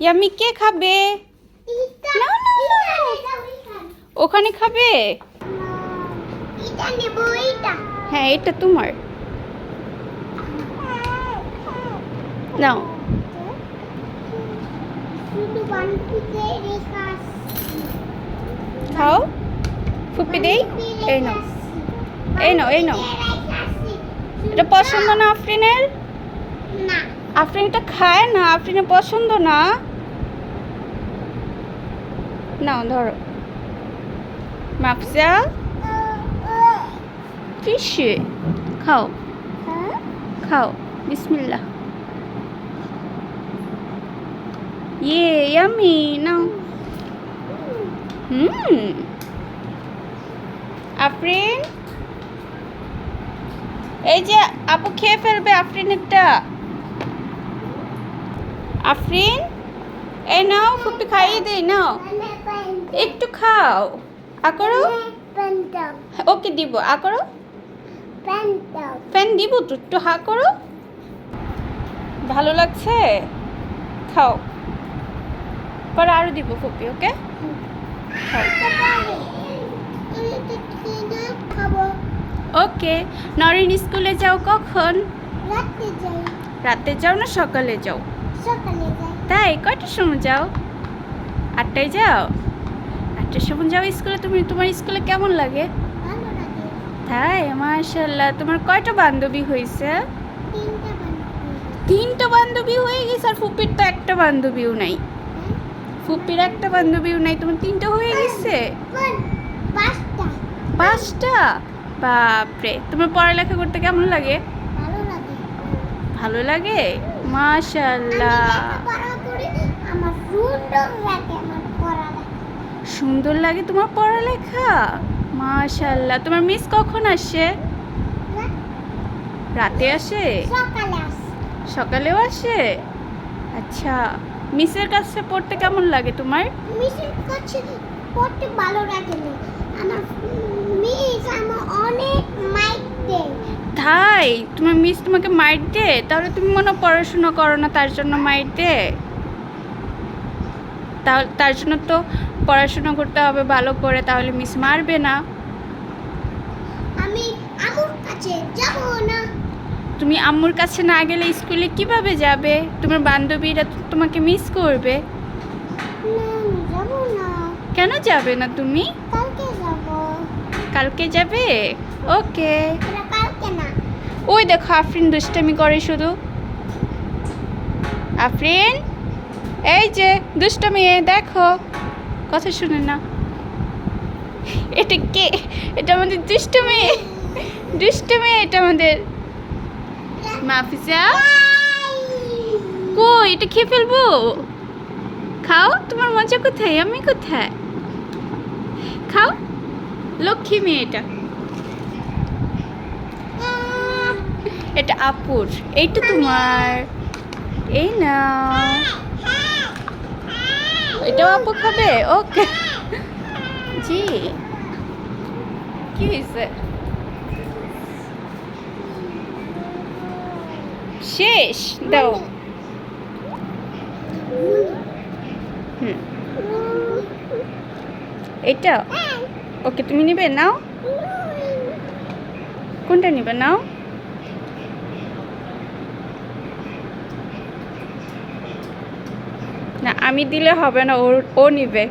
Yummy কে খাবে। ওখানে খাবে? হ্যাঁ এটা তোমার। নাও। খাও। ফুপি দেই। এই নাও। এই নাও এই নাও। এটা পছন্দ না আফরিনের? না। আফরিন এটা খায় না আফরিনের পছন্দ না। নাও, ধরো। মাপসা কিসে খাও। খাও, বিসমিল্লাহ। ইয়ে ইয়ামি, নাও। হুম। আফরিন এই যে আপু খেয়ে ফেলবে আফরিনেরটা আফরিন? এই নাও ফুপি খাইয়ে দেই নাও। একটু খাও। আ করো ওকে দিব। আ করো ফ্যান দিব তো একটু হা করো। ভালো লাগছে? খাও। পরে আরও দিব ফুপি ওকে? ওকে। নরিন স্কুলে যাও কখন? রাতে যাও না সকালে যাও? তাই? কয়টার সময় যাও? আটটায় যাও? আটটার সময় যাও স্কুলে? তুমি তোমার স্কুলে কেমন লাগে? তাই? মাশাল্লাহ তোমার কয়টা বান্ধবী হয়েছে? তিনটা বান্ধবী হয়ে গেছে আর ফুপির তো একটা বান্ধবীও নাই। ফুপির একটা বান্ধবীও নাই। তোমার তিনটা হয়ে গেছে? পাঁচটা। বাপরে! তোমার পড়ালেখা করতে কেমন লাগে? ভালো লাগে। ভালো লাগে? আমি মাশাল্লাহ সুন্দর লাগে তোমার পড়ালেখা? মাশাল্লাহ তোমার মিস কখন আসে? রাতে। আসে? সকালেও আসে? আচ্ছা মিসের কাছে পড়তে কেমন লাগে তোমার? মিশন করছে পড়তে ভালো লাগে না। আমার মিস আমার তাই? তোমার মিস তোমাকে মাইট দে তাহলে তুমি মনে পড়াশোনা করো না তার জন্য মাইট দে তাহলে তার জন্য তো পড়াশোনা করতে হবে ভালো করে তাহলে মিস মারবে না। আমি আমুর কাছে যাব না। তুমি আম্মুর কাছে না গেলে স্কুলে কীভাবে যাবে? তোমার বান্ধবীরা তোমাকে মিস করবে। কেন যাবে না তুমি? কালকে যাব। কালকে যাবে? ওকে ওই দেখো আফরিন দুষ্টামি করে শুধু। আফরিন, এই যে দুষ্টামি দেখো। কথা শুনে না এটা কে? এটা আমাদের দুষ্টমি। দুষ্টমি, এটা আমাদের। মাফিজা কই, এটা খেয়ে ফেলব? খাও, তোমার মজা কোথায়? আমি কোথায়? খাও, লক্ষ্মী মেয়ে এটা আপুর। এইটা তোমার। এই না এটাও আপু খাবে? ওকে। জি। কি হয়েছে শেষ। দাও। হুম। এটা। ওকে, তুমি নিবে? নাও। কোনটা নিবে? নাও না আমি দিলে হবে না ওর ও নিবে।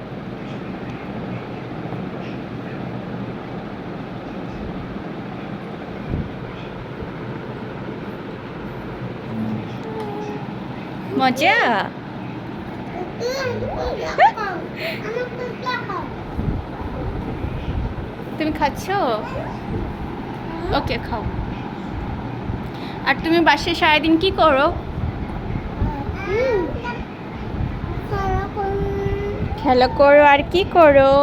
মজা? তুমি খাচ্ছ? ওকে খাও। আর তুমি বাসায় সারাদিন কি করো? খেলা করো আর কি করো?